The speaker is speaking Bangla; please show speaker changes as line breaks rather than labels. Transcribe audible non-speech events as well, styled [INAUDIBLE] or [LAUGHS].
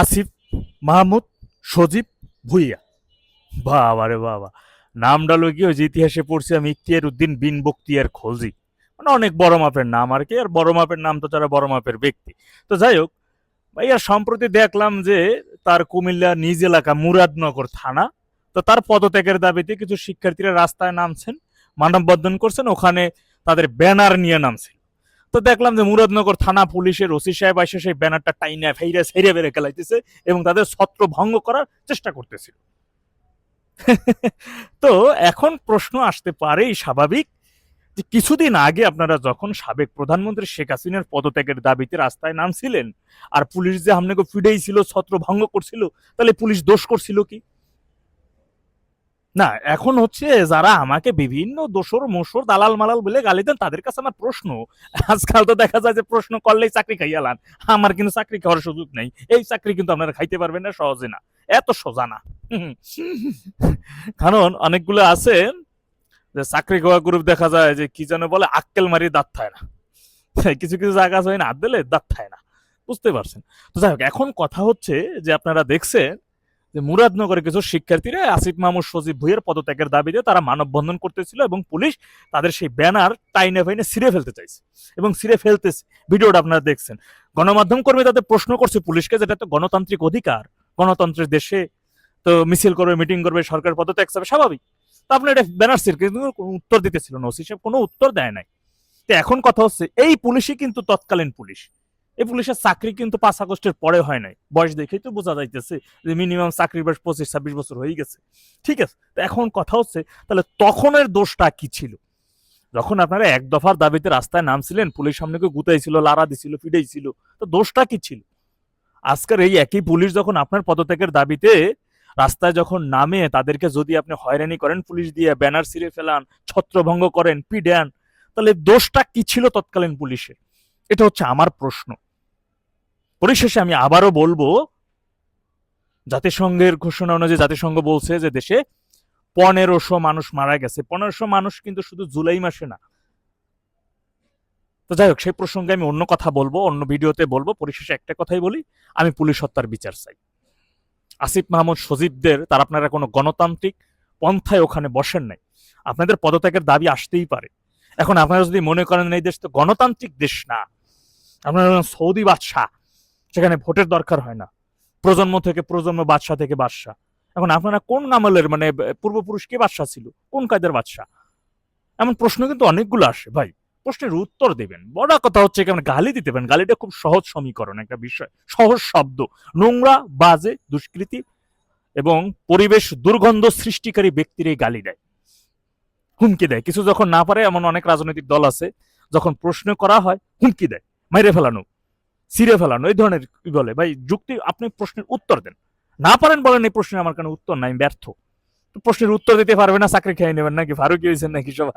আসিফ, মাহমুদ, সজীব, ভুইয়া। বাবা রে বাবা, নামটা লোক ওই যে ইতিহাসে পড়ছি আমি ইখতিয়ার উদ্দিন বিন বক্তিয়ার খলজি। মানে অনেক বড় মাপের নাম আর কি, আর বড় মাপের নাম তো তারা বড় মাপের ব্যক্তি। তো যাই হোক, ভাইয়া সম্প্রতি দেখলাম যে তার কুমিল্লা নিজ এলাকা মুরাদনগর থানা, তো তার পদত্যাগের দাবিতে কিছু শিক্ষার্থীরা রাস্তায় নামছেন, মানববন্ধন করছেন, ওখানে তাদের ব্যানার নিয়ে নামছিল তো দেখলাম যে মুরাদনগর থানা পুলিশের ওসি সাহেব এসে সেই ব্যানারটা টাইনা ফেইরা সেরে বেড়ে খেলাইতেছে এবং তাদের ছত্র ভঙ্গ করার চেষ্টা করতেছিল। [LAUGHS] তো এখন প্রশ্ন আসতে পারেই স্বাভাবিক যে কিছুদিন আগে আপনারা যখন সাবেক প্রধানমন্ত্রী শেখ হাসিনার পদত্যাগের দাবিতে রাস্তায় নামছিলেন, আর পুলিশ যে আপনাকে ফিডেই ছিল, ছত্র ভঙ্গ করছিল, তাহলে পুলিশ দোষ করছিল কি? না, এখন হচ্ছে যারা আমাকে বিভিন্ন দোসর মোসর দালাল মালাল বলে গালি দেন, তাদের কাছে আমার প্রশ্ন। আজকাল তো দেখা যায় যে প্রশ্ন করলেই চাকরি খাইয়ালান আমার কিন্তু চাকরি খাওয়ার সুযোগ নেই। এই চাকরি কিন্তু আপনারা খাইতে পারবেন না, সহজে না। এত সোজা না। কারণ অনেকগুলো আছে যে চাকরি খাওয়া গ্রুপ দেখা যায় যে কি যেন বলে, আক্কেল মারি দাঁত থায় না। কিছু কিছু জায়গা আছে না হাত দিলে দাঁত থায় না। বুঝতে পারছেন? তো যাই হোক, এখন কথা হচ্ছে যে আপনারা দেখছেন যে মুরাদনগরে কিছু শিক্ষার্থীরা আসিফ মাহমুদ সজীব ভুইয়ের পদত্যাগের দাবিতে তারা মানববন্ধন করতেছিল এবং পুলিশ তাদের সেই ব্যানার টাইনে ফাইনে ছিঁড়ে ফেলতে চাইছে এবং ছিঁড়ে ফেলতেছে। ভিডিওটা আপনারা দেখছেন। গণমাধ্যম কর্মী তাদের প্রশ্ন করছে পুলিশকে যেটা তো গণতান্ত্রিক অধিকার, গণতন্ত্রের দেশে তো মিছিল করবে, মিটিং করবে, সরকার পদত্যাগ যাবে স্বাভাবিক। তো আপনার এটা ব্যানার ছিঁড়ে কিন্তু উত্তর দিতেছিল না ওসি সাহেব, কোনো উত্তর দেয় নাই। তো এখন কথা হচ্ছে, এই পুলিশই কিন্তু তৎকালীন পুলিশ। এই পুলিশের চাকরি কিন্তু পাঁচ আগস্টের পরে হয় নাই। বয়স দেখেই তো বোঝা যাইতেছে যে মিনিমাম চাকরির বয়স পঁচিশ, ছাব্বিশ বছর হয়ে গেছে। ঠিক আছে, তো এখন কথা হচ্ছে, তাহলে তখনের দোষটা কি ছিল? যখন আপনারা এক দফার দাবিতে রাস্তায় নামছিলেন, পুলিশ সামনে কেউ গুতাইছিল, লারা দিছিল, ফিডাইছিল, তো দোষটা কি ছিল? আজকের এই একই পুলিশ যখন আপনার পদত্যাগের দাবিতে রাস্তায় যখন নামে, তাদেরকে যদি আপনি হয়রানি করেন, পুলিশ দিয়ে ব্যানার ছিঁড়ে ফেলান, ছত্রভঙ্গ করেন, পিডান, তাহলে দোষটা কি ছিল তৎকালীন পুলিশের? এটা হচ্ছে আমার প্রশ্ন। পরিশেষে আমি আবারও বলব, জাতিসংঘের ঘোষণা অনুযায়ী জাতিসংঘ বলছে যে দেশে পনেরোশো মানুষ মারা গেছে। পনেরোশো মানুষ কিন্তু শুধু জুলাই মাসে না। তো যাই হোক, সেই প্রসঙ্গে আমি অন্য কথা বলব, অন্য ভিডিওতে বলব। পরিশেষে একটা কথাই বলি, আমি পুলিশ হত্যার বিচার চাই। আসিফ মাহমুদ সজীবদের, তার আপনারা কোনো গণতান্ত্রিক পন্থায় ওখানে বসেন নাই। আপনাদের পদত্যাগের দাবি আসতেই পারে। এখন আপনারা যদি মনে করেন, এই দেশ তো গণতান্ত্রিক দেশ না। আপনারা সৌদি বাদশাহ। সেখানে ভোটের দরকার হয় না। প্রজন্ম থেকে প্রজন্ম, বাদশাহ থেকে বাদশাহ। এখন আপনারা কোন আমলের মানে পূর্বপুরুষ কে বাদশাহ ছিল? কোন কায়দার বাদশাহ? এমন প্রশ্ন কিন্তু অনেকগুলো আসে ভাই। প্রশ্নের উত্তর দেবেন। বড় কথা হচ্ছে কেমন গালি দিতে পারেন। গালিটা খুব সহজ সমীকরণ, একটা বিষয়। সহজ শব্দ। নোংরা, বাজে, দুষ্কৃতি এবং পরিবেশ দুর্গন্ধ সৃষ্টিকারী ব্যক্তির এই গালি দেয়। হুমকি দেয়। কিছু যখন না পারে, এমন অনেক রাজনৈতিক দল আছে, যখন প্রশ্ন করা হয়, হুমকি দেয়। মাইরে ফেলানো। ছিঁড়ে ফেলানো, এই ধরনের বলে। ভাই, যুক্তি, আপনি প্রশ্নের উত্তর দেন। না পারেন বলেন এই প্রশ্নে আমার কোনো উত্তর নাই ব্যর্থ। প্রশ্নের উত্তর দিতে পারবে না, চাকরি খেয়ে নেবেন নাকি? ফারুকি হয়েছেন নাকি সব?